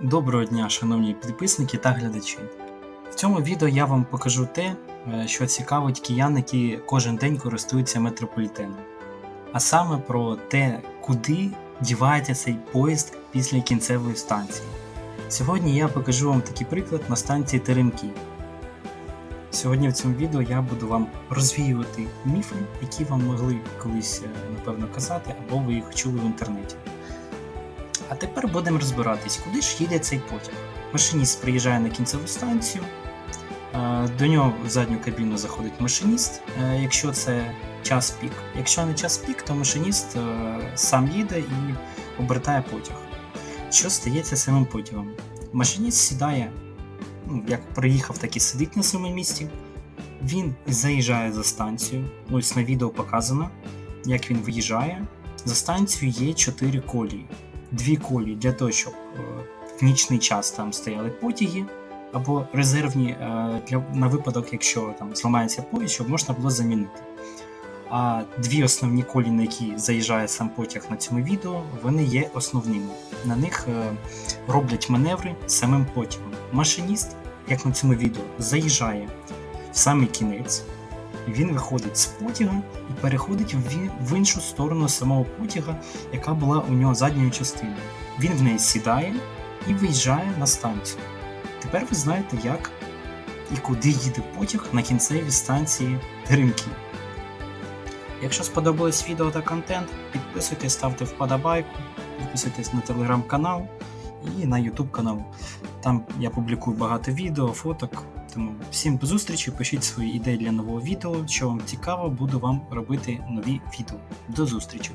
Доброго дня, шановні підписники та глядачі. В цьому відео я вам покажу те, е, що цікавить киян, які кожен день користуються метрополітеном. А саме про те, куди дівається цей поїзд після кінцевої станції. Сьогодні я покажу вам такий приклад на станції Теремки. Сьогодні в цьому відео я буду вам розвіювати міфи, які вам могли колись, е, напевно, казати, або ви їх чули в інтернеті. А тепер будемо розбиратись, куди ж їде цей потяг. Машиніст приїжджає на кінцеву станцію, е, до нього в задню кабіну заходить машиніст, е, якщо це час пік. Якщо не час пік, то машиніст е, сам їде і обертає потяг. Що стається з самим потягом? Машиніст сідає, ну, як приїхав, так і сидить на своєму місці. Він заїжджає за станцію. Ось на відео показано, як він виїжджає. За станцією є 4 колії дві колії для того, щоб е, в нічний час там стояли потяги, або резервні е, для, на випадок, якщо там зламається поїзд, щоб можна було замінити. А дві основні колії, на які заїжджає сам потяг на цьому відео, вони є основними. На них е, роблять маневри самим потягом. Машиніст, як на цьому відео, заїжджає в самий кінець, він виходить з потяга і переходить в, іншу сторону самого потяга, яка була у нього задньою частиною. Він в неї сідає і виїжджає на станцію. Тепер ви знаєте, як і куди їде потяг на кінцевій станції Теремки. Якщо сподобалось відео та контент, підписуйтесь, ставте вподобайку, підписуйтесь на телеграм-канал і на YouTube канал. Там я публікую багато відео, фоток. Тому всім до зустрічі, пишіть свої ідеї для нового відео. Що вам цікаво, буду вам робити нові відео. До зустрічі!